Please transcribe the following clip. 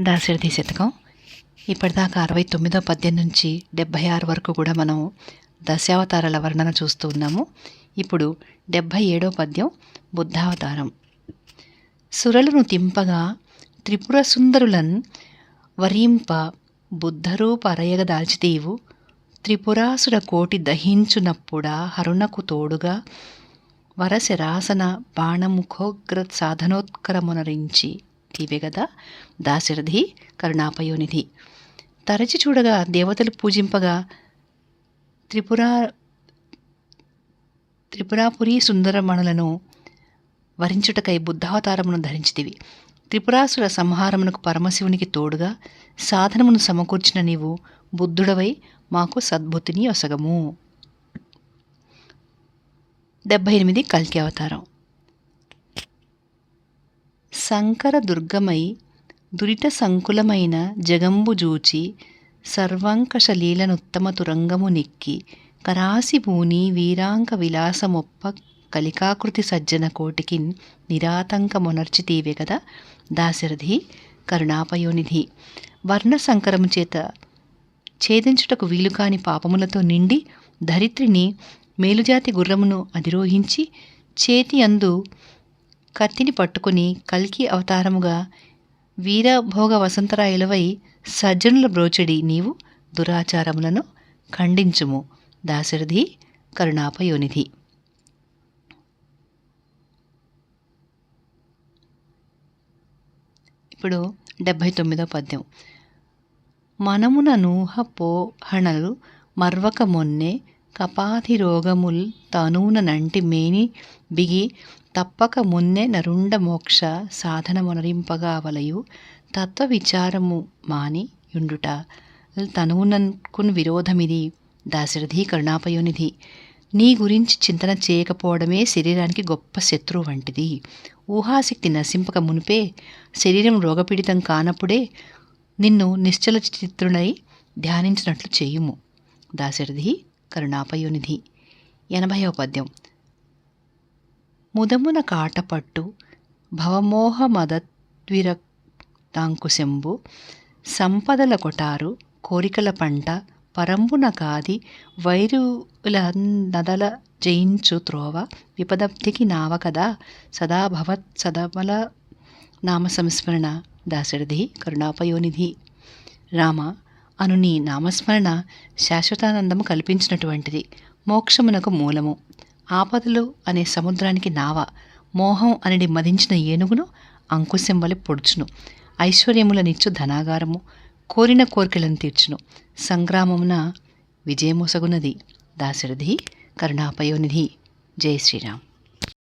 దాశరథి శతకం ఇప్పటిదాకా అరవై తొమ్మిదో పద్యం నుంచి డెబ్భై ఆరు వరకు కూడా మనం దశావతారాల వర్ణన చూస్తూ ఉన్నాము. ఇప్పుడు డెబ్భై ఏడో పద్యం బుద్ధావతారం. సురలను తింపగా త్రిపుర సుందరులన్ వరింప బుద్ధరూపరయగ దాల్చితీవు త్రిపురాసుర కోటి దహించునప్పుడా హరుణకు తోడుగా వరశరాసన బాణముఖోగ్ర సాధనోత్కరమునరించి నీవే కదా? దాశరథి కరుణాపయోనిధి. తరచి చూడగా దేవతలు పూజింపగా త్రిపురా త్రిపురాపురి సుందరమణులను వరించుటకై బుద్ధావతారమును ధరించితివి. త్రిపురాసుర సంహారమునకు పరమశివునికి తోడుగా సాధనమును సమకూర్చిన నీవు బుద్ధుడవై మాకు సద్బుద్ధిని ఒసగము. డెబ్భై ఎనిమిది కల్కి అవతారం. శంకర దుర్గమై దురిత సంకులమైన జగంబు జూచి సర్వంకషలీలనుత్తమ తురంగము నెక్కి కరాసి భూని వీరాంక విలాసమొప్ప కలికాకృతి సజ్జన కోటికి నిరాతంకమునర్చితీవే కదా? దాశరథి కరుణాపయోనిధి. వర్ణ సంకరము చేత ఛేదించుటకు వీలుకాని పాపములతో నిండి ధరిత్రిని మేలుజాతి గుర్రమును అధిరోహించి చేతి అందు కత్తిని పట్టుకుని కల్కి అవతారముగా వీరభోగ వసంతరాయులవై సజ్జనుల బ్రోచడి నీవు దురాచారములను ఖండించుము. దాశరథి కరుణాపయోనిధి. ఇప్పుడు డెబ్భై తొమ్మిదో పద్యం. మనమున నూహ పోహణలు మర్వక మొన్నె కపాధి రోగముల్ తనూన నంటి మేని బిగి తప్పక మున్నే నరుండ మోక్ష సాధనమునరింపగా వలయు. తత్వ విచారము మాని యుండుట. తనువునకున్ విరోధమిది. దాశరథి కరుణాపయోనిధి. నీ గురించి చింతన చేయకపోవడమే శరీరానికి గొప్ప శత్రువు వంటిది. ఊహాశక్తి నశింపక మునిపే శరీరం రోగపీడితం కానప్పుడే నిన్ను నిశ్చల చిత్రుడై ధ్యానించినట్లు చేయుము. దాశరథి కరుణాపయోనిధి. ఎనభైవ పద్యం. ముదమున కాటపట్టు భవమోహ మదద్విరక్తాంకుశంబు సంపదల కొటారు కోరికల పంట పరంబున కాది వైరుల నదల జయించు త్రోవ విపదబ్ధికి నావ కదా సదా భవత్ సదమల నామ సంస్మరణ దాశరథి కరుణాపయోనిధి. రామ అను నీ నామస్మరణ శాశ్వతానందము కల్పించినటువంటిది. మోక్షమునకు మూలము. ఆపదలు అనే సముద్రానికి నావ మోహం అనేది మదించిన ఏనుగును అంకుశం వలె పొడుచును. ఐశ్వర్యములనిచ్చు ధనాగారము కోరిన కోరికలను తీర్చును. సంగ్రామమున విజయమొసగునది దాశరథి కరుణాపయోనిధి. జై శ్రీరామ్.